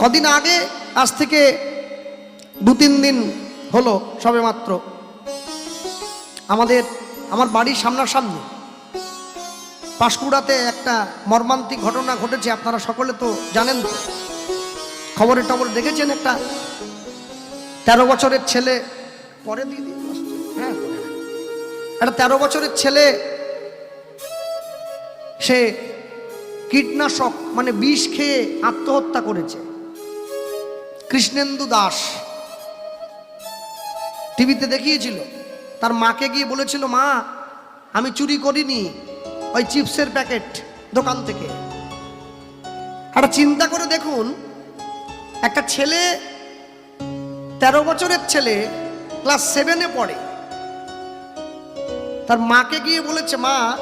কদিন আগে, আজ থেকে দু তিন দিন হলো সবে মাত্র। আমাদের, আমার বাড়ির সামনাসামনি পাঁশকুড়াতে একটা মর্মান্তিক ঘটনা ঘটেছে, আপনারা সকলে তো জানেন তো। খবরে টবরে দেখেছেন একটা? তেরো বছরের ছেলে, পরে দিয়ে দিন। হ্যাঁ একটা তেরো বছরের ছেলে, সে কীটনাশক মানে বিষ খেয়ে আত্মহত্যা করেছে। কৃষ্ণেন্দু দাস টিভিতে দেখিয়েছিল। তার মাকে গিয়ে বলেছিল, মা, আমি চুরি করিনি ওই চিপসের প্যাকেট দোকান থেকে। একটা চিন্তা করে দেখুন, একটা ছেলে তেরো বছরের ছেলে ক্লাস সেভেনে পড়ে। তার মাকে গিয়ে বলেছে, মা,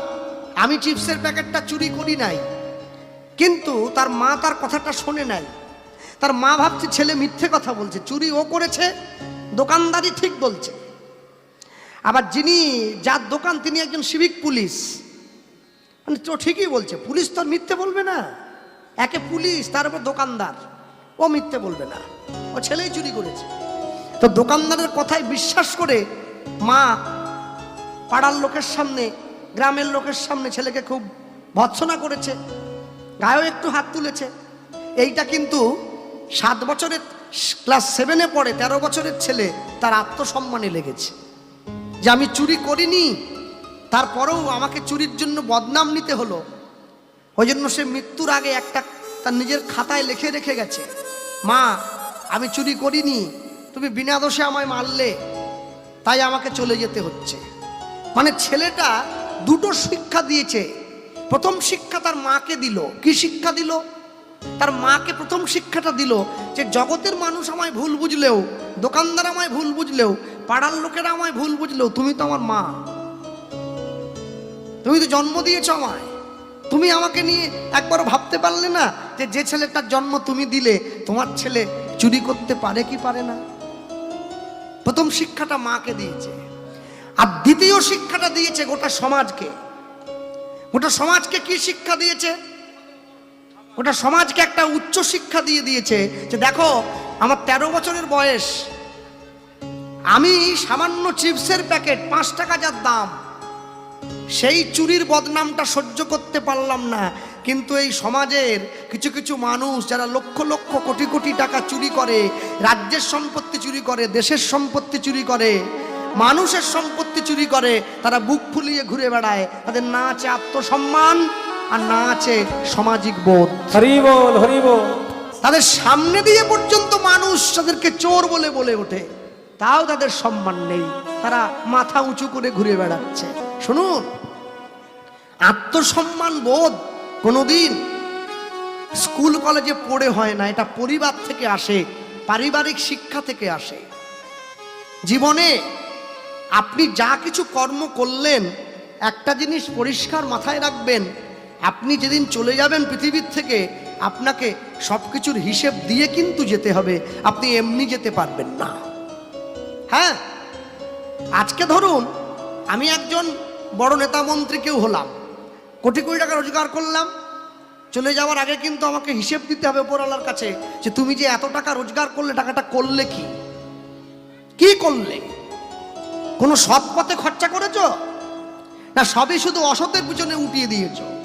আমি চিপসের প্যাকেটটা চুরি করি নাই। কিন্তু তার মা তার কথাটা শোনে নাই। তার মা ভাবছে, ছেলে মিথ্যে কথা বলছে, চুরি ও করেছে, দোকানদারি ঠিক বলছে। আবার যিনি, যার দোকান তিনি একজন সিভিক পুলিশ। মানে তো ঠিকই বলছে, পুলিশ তো মিথ্যে বলবে না। একে পুলিশ, তার উপর দোকানদার, ও মিথ্যে বলবে না। ও ছেলেই চুরি করেছে। তো দোকানদারের কথায় বিশ্বাস করে মা পাড়ার লোকের সামনে, গ্রামের লোকের সামনে ছেলেকে খুব ভৎসনা করেছে, গায়েও একটু হাত তুলেছে। এইটা কিন্তু সাত বছরের ক্লাস সেভেনে পড়ে, তেরো বছরের ছেলে, তার আত্মসম্মানে লেগেছে। যে আমি চুরি করিনি, তারপরেও আমাকে চুরির জন্য বদনাম নিতে হলো। ওই জন্য সে মৃত্যুর আগে একটা তার নিজের খাতায় লিখে রেখে গেছে, মা, আমি চুরি করিনি, তুমি বিনা দোষে আমায় মারলে, তাই আমাকে চলে যেতে হচ্ছে। মানে ছেলেটা দুটো শিক্ষা দিয়েছে। প্রথম শিক্ষা তার মাকে দিল। কি শিক্ষা দিল? তার মাকে প্রথম শিক্ষাটা দিল যে জগতের মানুষ আমায় ভুল বুঝলেও, দোকানদার আমায় ভুল বুঝলেও, পাড়ার লোকেরা আমায় ভুল বুঝলেও তুমি তো আমার মা। তুমি তো জন্ম দিয়েছ আমায়। তুমি আমাকে নিয়ে একবার ভাবতে পারলে না যে যে ছেলেটার জন্ম তুমি দিলে, তোমার ছেলে চুরি করতে পারে কি পারে না? প্রথম শিক্ষাটা মাকে দিয়েছে। আর দ্বিতীয় শিক্ষাটা দিয়েছে গোটা সমাজকে। গোটা সমাজকে কি শিক্ষা দিয়েছে? গোটা সমাজকে একটা উচ্চ শিক্ষা দিয়ে দিয়েছে যে দেখো, আমার তেরো বছরের বয়স। আমি সামান্য চিপসের প্যাকেট, পাঁচ টাকা যার দাম, সেই চুরির বদনামটা সহ্য করতে পারলাম না। কিন্তু এই সমাজের কিছু কিছু মানুষ যারা লক্ষ লক্ষ কোটি কোটি টাকা চুরি করে, রাজ্যের সম্পত্তি চুরি করে, দেশের সম্পত্তি চুরি করে, মানুষের সম্পত্তি চুরি করে, তারা বুক ফুলিয়ে ঘুরে বেড়ায়। তাদের না আছে আত্মসম্মান আর না আছে সামাজিক বোধ। হরি বল হরি বল। তাদের সামনে দিয়ে পর্যন্ত মানুষ তাদেরকে চোর বলে বলে ওঠে। তাও তাদের সম্মান নেই। তারা মাথা উঁচু করে ঘুরে বেড়াচ্ছে। শুনুন আত্মসম্মান বোধ কোনোদিন স্কুল কলেজে পড়ে হয় না। এটা পরিবার থেকে আসে পারিবারিক শিক্ষা থেকে আসে। জীবনে আপনি যা কিছু কর্ম করলেন একটা জিনিস পরিষ্কার মাথায় রাখবেন আপনি যেদিন চলে যাবেন পৃথিবীর থেকে, আপনাকে সব কিছুর হিসেব দিয়ে কিন্তু যেতে হবে। আপনি এমনি যেতে পারবেন না। হ্যাঁ? আজকে ধরুন, আমি একজন বড় নেতা মন্ত্রী কেউ হলাম। কোটি কোটি টাকা রোজগার করলাম। চলে যাওয়ার আগে কিন্তু আমাকে হিসেব দিতে হবে ওপরওয়ালার কাছে যে তুমি যে এত টাকা রোজগার করলে, টাকাটা করলে কি? কি করলে? কোনো সৎ পথে খরচা করেছ? না, সবই শুধু অসতের পিছনে উঠিয়ে দিয়েছ?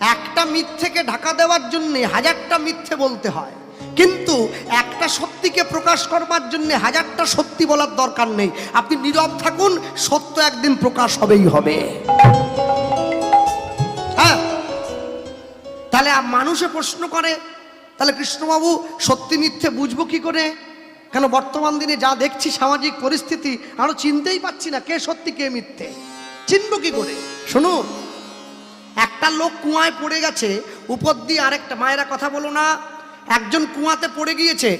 একটা মিথ্যেকে ঢাকা দেওয়ার জন্য হাজারটা মিথ্যে বলতে হয়। কিন্তু একটা সত্যিকে প্রকাশ করবার জন্য হাজারটা সত্যি বলার দরকার নেই। আপনি নীরব থাকুন, সত্য একদিন প্রকাশ হবেই হবে। হ্যাঁ? তাহলে মানুষে প্রশ্ন করে, তাহলে কৃষ্ণবাবু সত্যি মিথ্যে বুঝব কি করে? কেন বর্তমান দিনে যা দেখছি, সামাজিক পরিস্থিতি, আরও চিনতেই পাচ্ছি না কে সত্যি, কে মিথ্যে। চিনবো কি করে? শুনুন। একটা লোক কুয়ায় পড়ে গেছে, উপর দিয়ে আরেকটা, মায়েরা কথা বলো না, একজন কুয়াতে পড়ে গিয়েছে,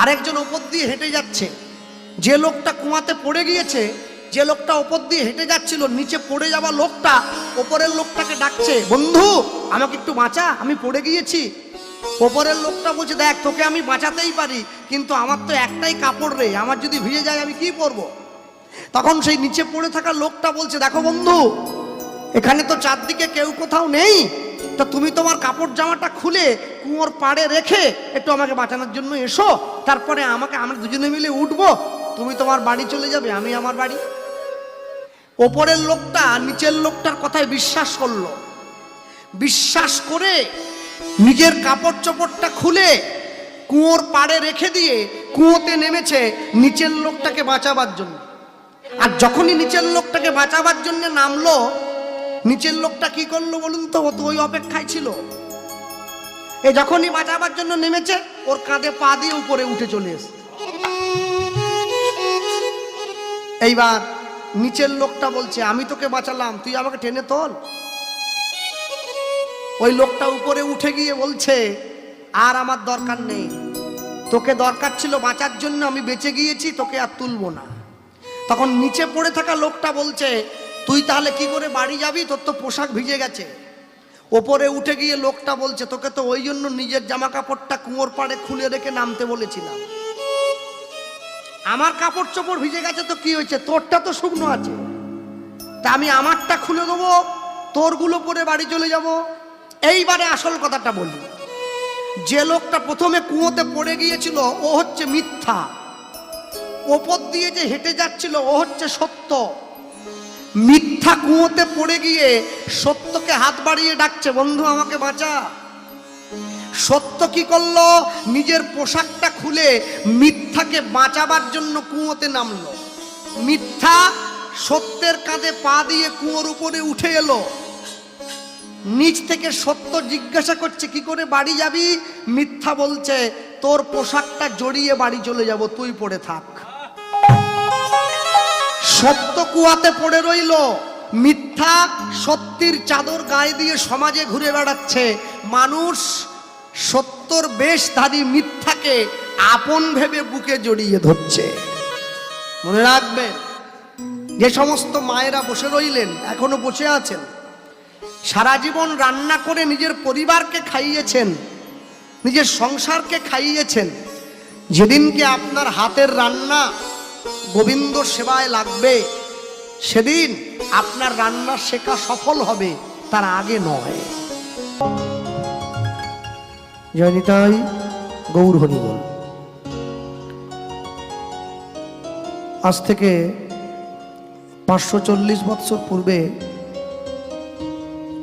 আরেকজন ওপর দিয়ে হেঁটে যাচ্ছে। যে লোকটা কুয়াতে পড়ে গিয়েছে, যে লোকটা ওপর দিয়ে হেঁটে যাচ্ছিল, নিচে পড়ে যাওয়া লোকটা ওপরের লোকটাকে ডাকছে, বন্ধু, আমাকে একটু বাঁচা, আমি পড়ে গিয়েছি। ওপরের লোকটা বলছে, দেখ, তোকে আমি বাঁচাতেই পারি, কিন্তু আমার তো একটাই কাপড় রে, আমার যদি ভিজে যায় আমি কি পরবো? তখন সেই নিচে পড়ে থাকা লোকটা বলছে, দেখো বন্ধু এখানে তো চারদিকে কেউ কোথাও নেই। তা তুমি তোমার কাপড় জামাটা খুলে কুয়োর পাড়ে রেখে একটু আমাকে বাঁচানোর জন্য এসো। তারপরে আমাকে, আমরা দুজনে মিলে উঠবো। তুমি তোমার বাড়ি চলে যাবে, আমি আমার বাড়ি। ওপরের লোকটা নিচের লোকটার কথায় বিশ্বাস করল। বিশ্বাস করে নিজের কাপড় চোপড়টা খুলে কুয়োর পাড়ে রেখে দিয়ে কুয়োতে নেমেছে নিচের লোকটাকে বাঁচাবার জন্য। আর যখনই নিচের লোকটাকে বাঁচাবার জন্য নামলো নিচের লোকটা কি করল বলুন তো? ও তো ওই অপেক্ষায় ছিল। এ যখনই বাঁচাবার জন্য নেমেছে, ওর কাঁধে পা দিয়ে উপরে উঠে চলে এসে। এইবার নিচের লোকটা বলছে, আমি তোকে বাঁচালাম, তুই আমাকে টেনে তোল। ওই লোকটা উপরে উঠে গিয়ে বলছে, আর আমার দরকার নেই। তোকে দরকার ছিল বাঁচার জন্য আমি বেঁচে গিয়েছি, তোকে আর তুলবো না। তখন নিচে পড়ে থাকা লোকটা বলছে তুই তাহলে কি করে বাড়ি যাবি? তোর তো পোশাক ভিজে গেছে। ওপরে উঠে গিয়ে লোকটা বলছে, তোকে তো ওই জন্য নিজের জামা কাপড়টা কুয়োর পাড়ে খুলে রেখে নামতে বলেছিলাম। আমার কাপড় চোপড় ভিজে গেছে তো কি হয়েছে? তোরটা তো শুকনো আছে। তা আমি আমারটা খুলে দেবো, তোরগুলো পরে বাড়ি চলে যাব। এইবারে আসল কথাটা বলি। যে লোকটা প্রথমে কুয়োতে পড়ে গিয়েছিল, ও হচ্ছে মিথ্যা। ওপর দিয়ে যে হেঁটে যাচ্ছিল, ও হচ্ছে সত্য। মিথ্যা কুয়োতে পড়ে গিয়ে সত্যকে হাত বাড়িয়ে ডাকছে, বন্ধু, আমাকে বাঁচা। সত্য কি করল? নিজের পোশাকটা খুলে মিথ্যাকে বাঁচাবার জন্য কুয়োতে নামলো। মিথ্যা সত্যের কাঁধে পা দিয়ে কুয়োর উপরে উঠে এলো। নিচ থেকে সত্য জিজ্ঞাসা করছে, কি করে বাড়ি যাবি? মিথ্যা বলছে, তোর পোশাকটা জড়িয়ে বাড়ি চলে যাব, তুই পড়ে থাক। সত্য কুয়াতে পড়ে রইল। মিথ্যা সত্যির চাদর গায়ে দিয়ে সমাজে ঘুরে বেড়াচ্ছে। মানুষ সত্যর বেশধারী মিথ্যাকে আপন ভেবে বুকে জড়িয়ে ধরছে। মনে রাখবেন যে সমস্ত মায়েরা বসে রইলেন, এখনও বসে আছেন। সারা জীবন রান্না করে নিজের পরিবারকে খাইয়েছেন, নিজের সংসারকে খাইয়েছেন। যেদিনকে আপনার হাতের রান্না গোবিন্দ সেবায় লাগবে, সেদিন আপনার রান্না শেখা সফল হবে, তার আগে নয়। জয়নিতাই গৌর হরি বল। আজ থেকে পাঁচশো চল্লিশ বৎসর পূর্বে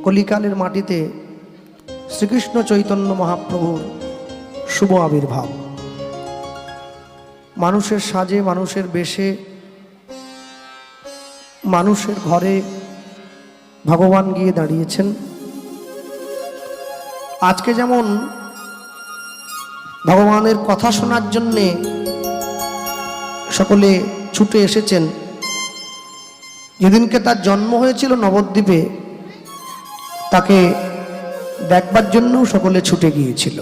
কলিকালের মাটিতে শ্রীকৃষ্ণ চৈতন্য মহাপ্রভুর শুভ আবির্ভাব। মানুষের সাজে, মানুষের বেশে, মানুষের ঘরে ভগবান গিয়ে দাঁড়িয়েছেন। আজকে যেমন ভগবানের কথা শোনার জন্যে সকলে ছুটে এসেছেন, যেদিনকে তার জন্ম হয়েছিল নবদ্বীপে, তাকে দেখবার জন্যও সকলে ছুটে গিয়েছিল।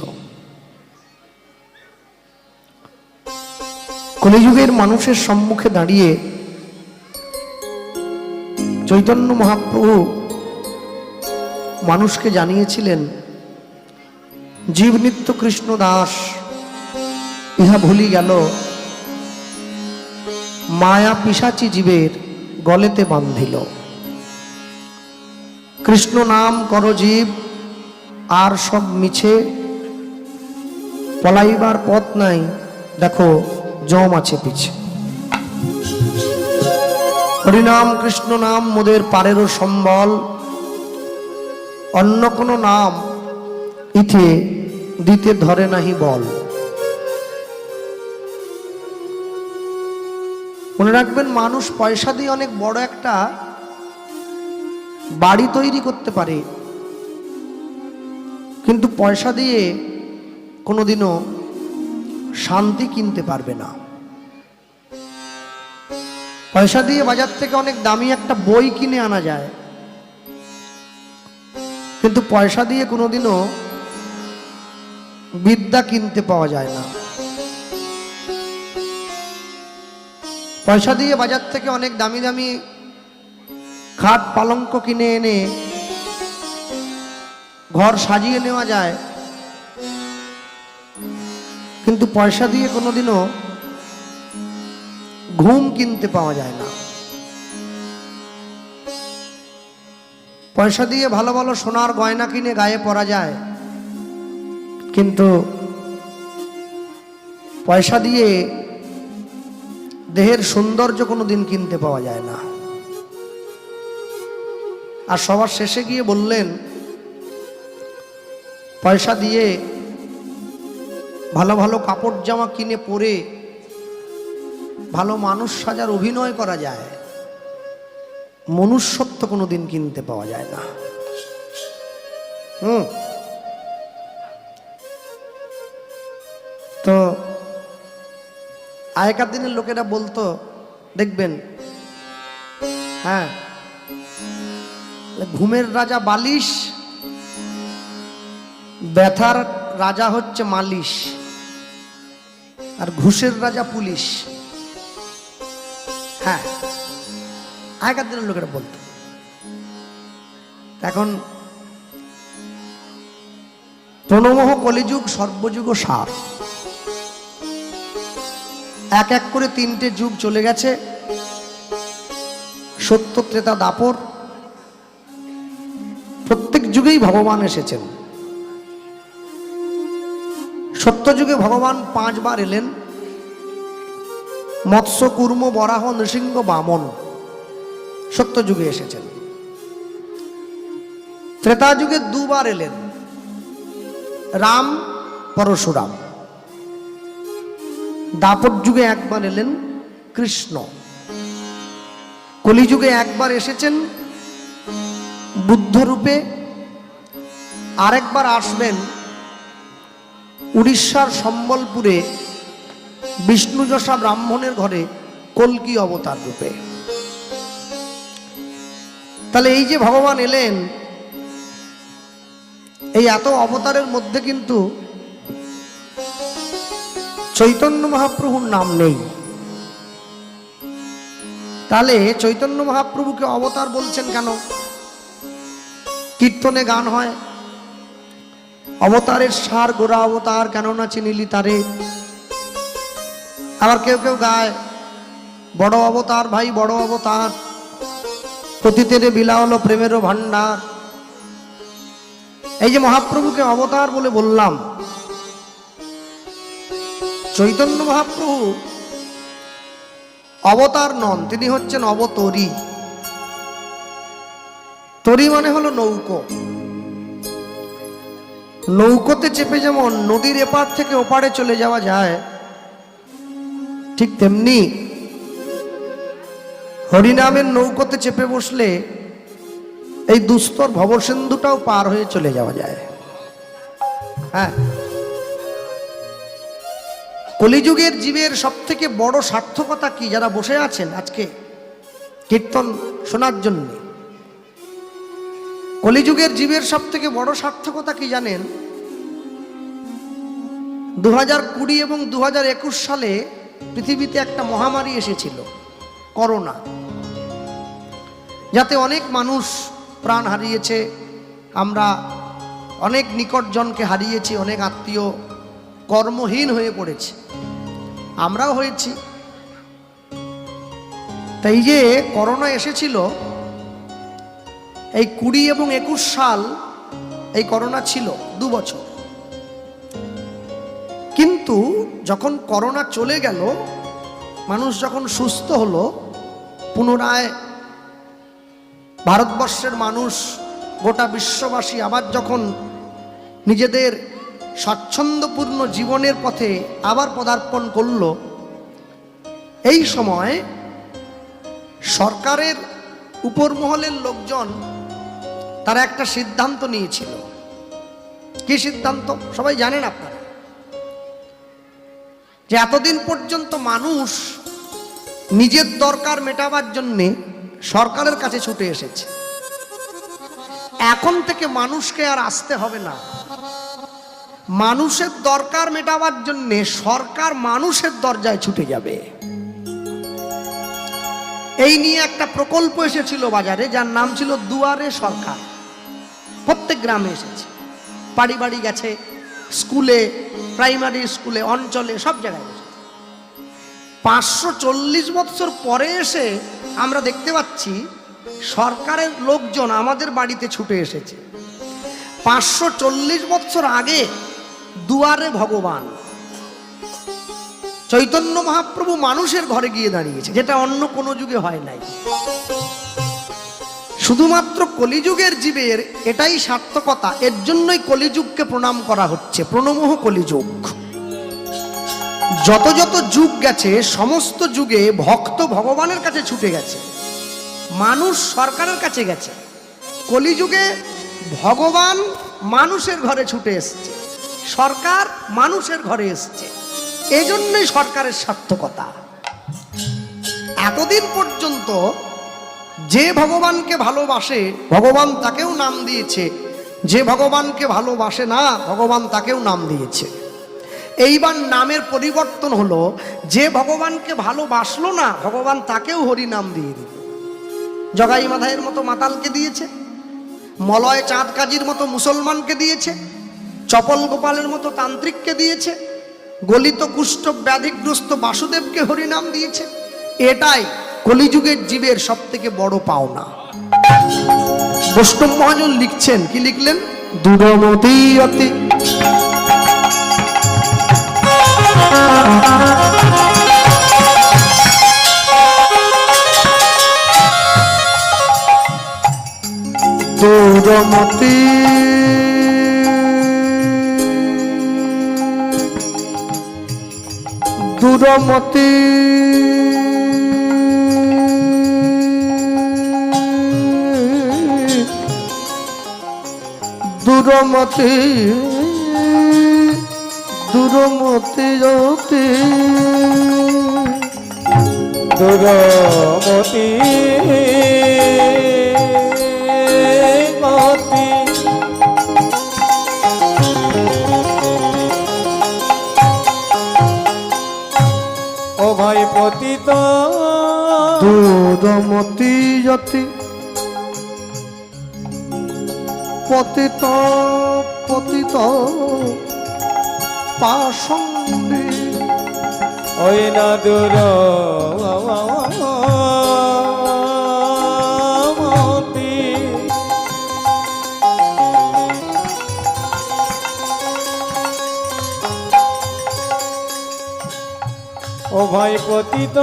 কলিযুগের মানুষের সম্মুখে দাঁড়িয়ে চৈতন্য মহাপ্রভু মানুষকে জানিয়েছিলেন, জীব নিত্য কৃষ্ণ দাস, ইহা ভুলি গেল। মায়া পিসাচি জীবের গলেতে বান্ধিল কৃষ্ণ নাম কর জীব, আর সব মিছে। পলাইবার পথ নাই। দেখো জম আছে পিছে। হরিনাম কৃষ্ণ নাম মোদের পারেরও সম্বল। অন্য কোনো নাম ইথে দিতে ধরে নাহি বল। মনে রাখবেন, মানুষ পয়সা দিয়ে অনেক বড় একটা বাড়ি তৈরি করতে পারে। কিন্তু পয়সা দিয়ে কোনোদিনও শান্তি কিনতে পারবে না। পয়সা দিয়ে বাজার থেকে অনেক দামি একটা বই কিনে আনা যায়। কিন্তু পয়সা দিয়ে কোনোদিনও বিদ্যা কিনতে পাওয়া যায় না। পয়সা দিয়ে বাজার থেকে অনেক দামি দামি খাট পালঙ্ক কিনে এনে ঘর সাজিয়ে নেওয়া যায়। কিন্তু পয়সা দিয়ে কোনোদিনও ঘুম কিনতে পাওয়া যায় না। পয়সা দিয়ে ভালো ভালো সোনার গয়না কিনে গায়ে পরা যায়, কিন্তু পয়সা দিয়ে দেহের সৌন্দর্য কোনো দিন কিনতে পাওয়া যায় না। আর সবার শেষে গিয়ে বললেন, পয়সা দিয়ে ভালো ভালো কাপড় জামা কিনে পরে ভালো মানুষ সাজার অভিনয় করা যায়। মনুষ্যত্ব কোনো দিন কিনতে পাওয়া যায় না। হুম। তো আগেকার দিনের লোকেরা বলতো, দেখবেন হ্যাঁ ঘুমের রাজা বালিশ, ব্যথার রাজা হচ্ছে মালিশ। আর ঘুষের রাজা পুলিশ। হ্যাঁ আগেকার দিনের লোকেরা বলতো। এখন প্রণমোহ কলিযুগ, সর্বযুগ সার। এক এক করে তিনটে যুগ চলে গেছে। সত্য, ত্রেতা, দাপর। প্রত্যেক যুগেই ভগবান এসেছেন। সত্যযুগে ভগবান পাঁচবার এলেন। মৎস্য, কুর্ম, বরাহ, নৃসিংহ, বামন সত্যযুগে এসেছেন। ত্রেতা যুগে দুবার এলেন। রাম, পরশুরাম। দাপট যুগে একবার এলেন কৃষ্ণ। কলিযুগে একবার এসেছেন বুদ্ধরূপে। আরেকবার আসবেন উড়িষ্যার সম্বলপুরে বিষ্ণুযশা ব্রাহ্মণের ঘরে কলকি অবতার রূপে। তাহলে এই যে ভগবান এলেন, এই এত অবতারের মধ্যে কিন্তু চৈতন্য মহাপ্রভুর নাম নেই। তাহলে চৈতন্য মহাপ্রভুকে অবতার বলছেন কেন? কীর্তনে গান হয়। অবতারের সার গোড়া অবতার কেননা চিনিলি তারে? আবার কেউ কেউ গায়, বড় অবতার ভাই, বড় অবতার পতিতেরে বিলা হলো প্রেমেরও ভান্ডার এই যে মহাপ্রভুকে অবতার বলে বললাম, চৈতন্য মহাপ্রভু অবতার নন, তিনি হচ্ছেন অবতরী। তরি মানে হলো নৌকো। নৌকোতে চেপে যেমন নদীর এপার থেকে ওপারে চলে যাওয়া যায়, ঠিক তেমনি হরিনামের নৌকোতে চেপে বসলে এই দুস্তর ভবসিন্ধুটাও পার হয়ে চলে যাওয়া যায়। হ্যাঁ। কলিযুগের জীবের সব থেকে বড় সার্থকতা কি যারা বসে আছেন আজকে? কীর্তন শোনার জন্য। কলিযুগের জীবের সব থেকে বড় সার্থকতা কি জানেন? দু হাজার কুড়ি এবং দু হাজার একুশ সালে পৃথিবীতে একটা মহামারী এসেছিল, করোনা। যাতে অনেক মানুষ প্রাণ হারিয়েছে, আমরা অনেক নিকটজনকে হারিয়েছি, অনেক আত্মীয় কর্মহীন হয়ে পড়েছে। আমরাও হয়েছি। তাই যে করোনা এসেছিল এই কুড়ি এবং একুশ সাল এই করোনা ছিল, দু বছর। কিন্তু যখন করোনা চলে গেল, মানুষ যখন সুস্থ হলো, পুনরায় ভারতবর্ষের মানুষ, গোটা বিশ্ববাসী আবার যখন নিজেদের স্বাচ্ছন্দ্যপূর্ণ জীবনের পথে আবার পদার্পণ করল, এই সময় সরকারের উপর মহলের লোকজন তারা একটা সিদ্ধান্ত নিয়েছিল। কি সিদ্ধান্ত? সবাই জানেন আপনারা। যে এতদিন পর্যন্ত মানুষ নিজের দরকার মেটাবার জন্যে সরকারের কাছে ছুটে এসেছে। এখন থেকে মানুষকে আর আসতে হবে না। মানুষের দরকার মেটাবার জন্যে সরকার মানুষের দরজায় ছুটে যাবে। এই নিয়ে একটা প্রকল্প এসেছিল বাজারে, যার নাম ছিল দুয়ারে সরকার। প্রত্যেক গ্রামে এসেছে। বাড়ি বাড়ি গেছে, স্কুলে, প্রাইমারি স্কুলে, অঞ্চলে, সব জায়গায় এসেছে। পাঁচশো চল্লিশ বৎসর পরে এসে আমরা দেখতে পাচ্ছি, সরকারের লোকজন আমাদের বাড়িতে ছুটে এসেছে। পাঁচশো চল্লিশ বৎসর আগে দুয়ারে ভগবান চৈতন্য মহাপ্রভু মানুষের ঘরে গিয়ে দাঁড়িয়েছে, যেটা অন্য কোনো যুগে হয় নাই। শুধুমাত্র কলিযুগের জীবের এটাই সার্থকতা, এর জন্যই কলিযুগকে প্রণাম করা হচ্ছে, প্রণমোহ কলিযুগ। যত যত যুগ গেছে, সমস্ত যুগে ভক্ত ভগবানের কাছে ছুটে গেছে, মানুষ সরকারের কাছে গেছে, কলিযুগে ভগবান মানুষের ঘরে ছুটে এসছে, সরকার মানুষের ঘরে এসছে, এজন্যই সরকারের সার্থকতা। এতদিন পর্যন্ত যে ভগবানকে ভালোবাসে, ভগবান তাকেও নাম দিয়েছে। যে ভগবানকে ভালোবাসে না, ভগবান তাকেও নাম দিয়েছে। এইবার নামের পরিবর্তন হলো, যে ভগবানকে ভালোবাসলো না, ভগবান তাকেও হরি নাম দিয়ে দিল। জগাই মাধাইয়ের মতো মাতালকে দিয়েছে, মলয় চাঁদ কাজীর মতো মুসলমানকে দিয়েছে, চপল গোপালের মতো তান্ত্রিককে দিয়েছে, গলিত কুষ্ঠ ব্যাধিগ্রস্ত বাসুদেবকে হরিনাম দিয়েছে। এটাই কলিযুগের জীবের সব থেকে বড় পাওনা। বৈষ্ণব মহাজন লিখছেন, কি লিখলেন? দূরমতি অতি। দূরমতি দূরমতি দূরমতি দূরমতি জ্যোতি দুরমতি মতি ও ভাই পতিত। দূরমতি জ্যোতি পতিত পতিত পাশন্ডী ওই না দূর ও ভাই পতিত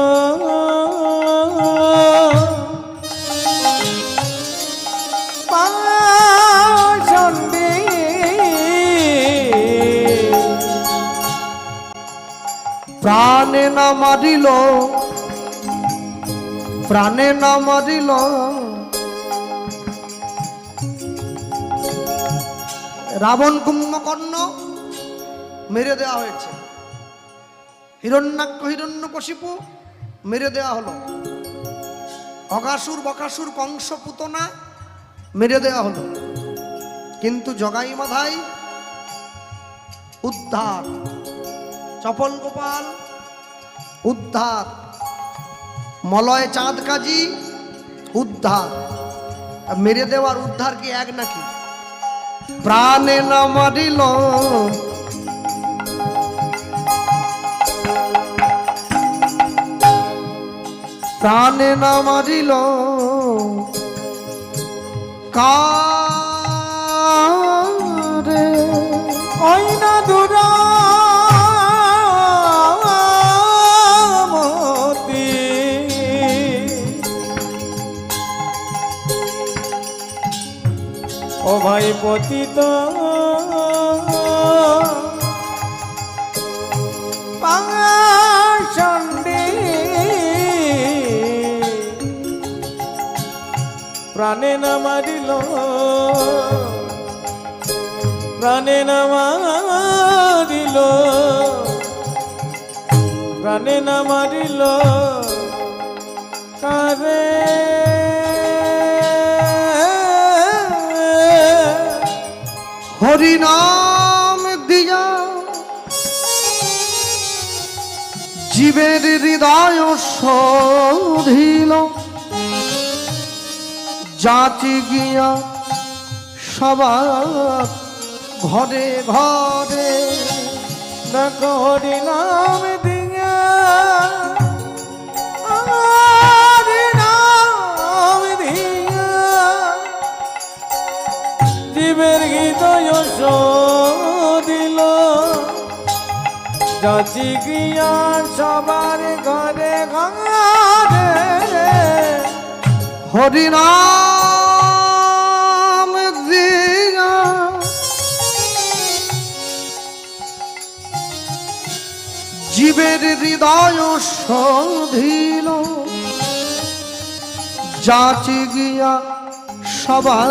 প্রাণে না মারিল, প্রাণে না মারিল। রাবণ কুম্ভকর্ণ মেরে দেওয়া হয়েছে। হিরণ্যাক্ষ হিরণ্য কশিপু মেরে দেওয়া হলো। অগাসুর বকাসুর কংস পুতনা মেরে দেওয়া হলো। কিন্তু জগাই মাধাই উদ্ধার। চপল গোপাল, উদ্ধার, মলয় চাঁদ কাজী উদ্ধার। মেরে দেওয়ার উদ্ধার কি এক নাকি? প্রাণে না মারিল। প্রাণে না মারিল। কারে? ওই পতিত। প্রাণে না মারিল প্রাণে না মারিল প্রাণে না মারিল কারে হরিনাম দিয়া জীবের হৃদয় শোধিল। জাতি গিয়া সবার ঘরে ঘরে হরি হরি নাম দিয়া। হৃদয় দিল। যাচি গিয়া সবার ঘরে ঘরে হরিনাম জীবের হৃদয় সধিল যাচি গিয়া সবার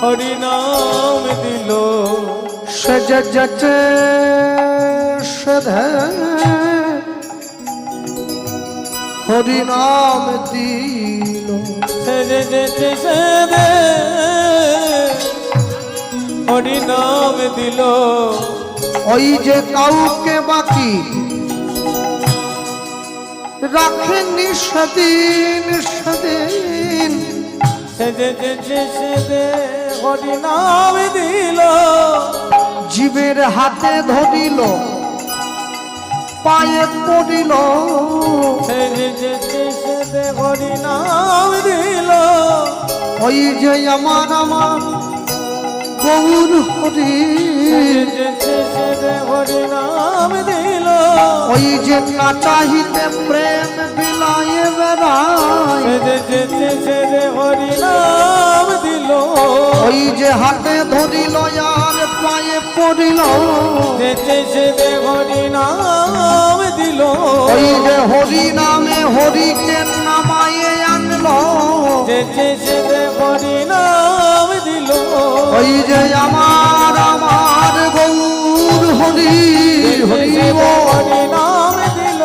সেতে হরিনাম দিল। সেজে যেচে সেধে। হরিনাম দিল। সেজে যেতে সেদে হরিনাম দিল। ওই যে কাউকে বাকি রাখেনি সদিন সেদিন। সেদিন সেজে যেতে সেদে হরিনাম দিল জীবের হাতে ধরিল পায়ে পড়িল। হরিনাম দিল। ওই যে আমার আমার গৌর হরি। সেজে যেতে হরিনাম দিল ওই যে না চাহিতে প্রেম বিলায়ে বেড়ায়। সেদে হরিনাম দিল ওই যে হাতে ধরিল আর পায়ে পড়িল। যেতে সেদে হরিনাম দিল ওই যে হরি নামে হরিকে নামায়ে আনলো। যেতে সেদে হরিনাম দিল। ওই যে আমার আমার গৌর হরি হরি যেতে দিল।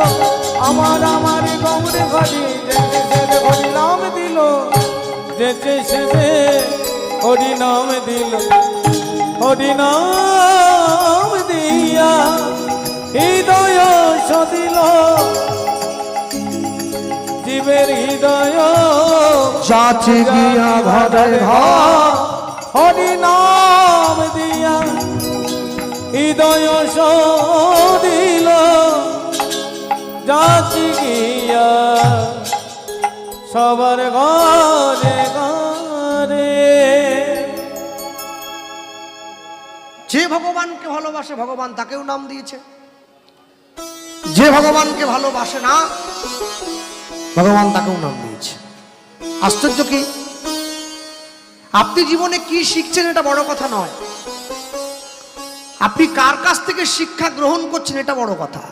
আমার আমার গৌর হরি সেদে হরিনাম দিল। যেতে সেদে হরিনাম দিল। হরিনাম দিয়া হৃদয় সদিল। জীবের হৃদয় যাচে গিয়া ঘরে ঘর। হরিনাম দিয়া হৃদয় সদিল। যাচি গিয়া সবার ঘরে ঘরে। যে ভগবানকে ভালোবাসে, ভগবান তাকেও নাম দিয়েছে। যে ভগবানকে ভালোবাসে না ভগবান তাকেও নাম দিয়েছে। আশ্চর্য কি? আপনি জীবনে কি শিখছেন এটা বড় কথা নয়। আপনি কার কাছ থেকে শিক্ষা গ্রহণ করছেন এটা বড় কথা।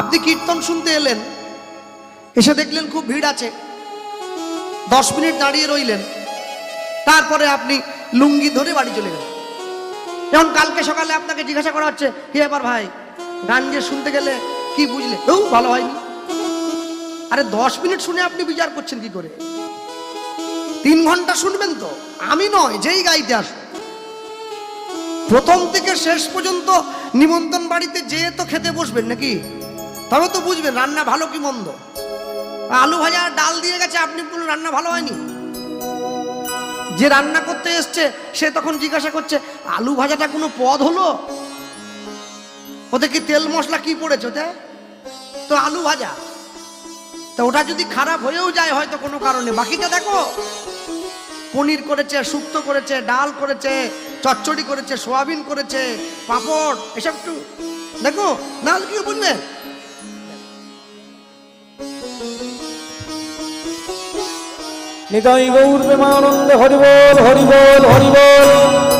আপনি কীর্তন শুনতে এলেন, এসে দেখলেন খুব ভিড় আছে। দশ মিনিট দাঁড়িয়ে রইলেন, তারপরে আপনি লুঙ্গি ধরে বাড়ি চলে গেলেন। যেমন কালকে সকালে আপনাকে জিজ্ঞাসা করা হচ্ছে, কি ব্যাপার ভাই? গান যে শুনতে গেলে কি বুঝলে? ও, ভালো হয়নি। আরে দশ মিনিট শুনে আপনি বিচার করছেন কি করে? তিন ঘণ্টা শুনবেন তো? আমি নয়, যেই গাইতে আস প্রথম থেকে শেষ পর্যন্ত নিমন্ত্রণ বাড়িতে যেয়ে তো খেতে বসবেন নাকি? তবে তো বুঝবেন রান্না ভালো কি মন্দ। আলু ভাজা ডাল দিয়ে গেছে, আপনি বলুন রান্না ভালো হয়নি? যে রান্না করতে এসছে, সে তখন জিজ্ঞাসা করছে, আলু ভাজাটা কোনো পদ হলো? ওতে কি তেল মশলা কি পড়েছে ওতে? তো আলু ভাজা। তো ওটা যদি খারাপ হয়েও যায় হয়তো কোনো কারণে। বাকিটা দেখো। পনির করেছে শুক্তো করেছে, ডাল করেছে, চচ্চড়ি করেছে, সোয়াবিন করেছে, পাঁপড়, এসব একটু দেখো না কি বুঝবে নিতাই গৌর প্রেমানন্দে হরিবল হরিবল হরিবল।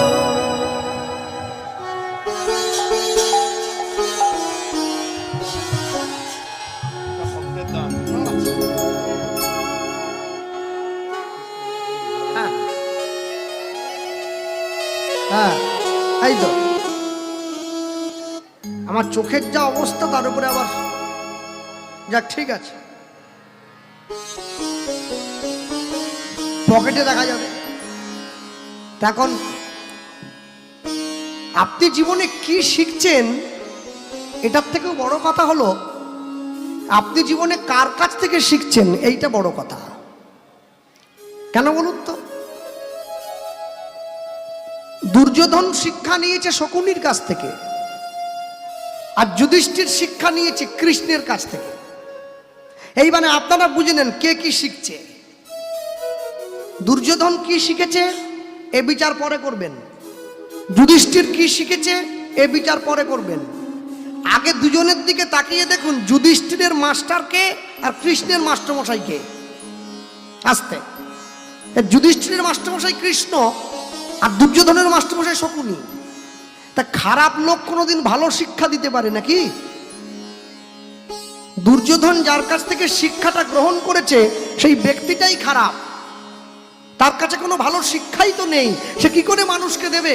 চোখের যা অবস্থা, তার উপরে আবার যাক, ঠিক আছে। পকেটে দেখা যাবে। এখন আপনি জীবনে কি শিখছেন, এটার থেকেও বড় কথা হলো, আপনি জীবনে কার কাছ থেকে শিখছেন, এইটা বড় কথা। কেন বলুন তো? দুর্যোধন শিক্ষা নিয়েছে শকুনির কাছ থেকে। আর যুধিষ্ঠির শিক্ষা নিয়েছে কৃষ্ণের কাছ থেকে। এই মানে আপনারা বুঝে নেন কে কি শিখছে। দুর্যোধন কি শিখেছে, এ বিচার পরে করবেন। যুধিষ্ঠির কি শিখেছে, এ বিচার পরে করবেন। আগে দুজনের দিকে তাকিয়ে দেখুন যুধিষ্ঠিরের মাস্টারকে আর কৃষ্ণের মাস্টারমশাইকে আসতে। যুধিষ্ঠিরের মাস্টারমশাই কৃষ্ণ আর দুর্যোধনের মাস্টারমশাই শকুনি। তা খারাপ লোক কোনোদিন ভালো শিক্ষা দিতে পারে নাকি? দুর্যোধন যার কাছ থেকে শিক্ষাটা গ্রহণ করেছে, সেই ব্যক্তিটাই খারাপ। তার কাছে কোনো ভালো শিক্ষাই তো নেই, সে কি করে মানুষকে দেবে?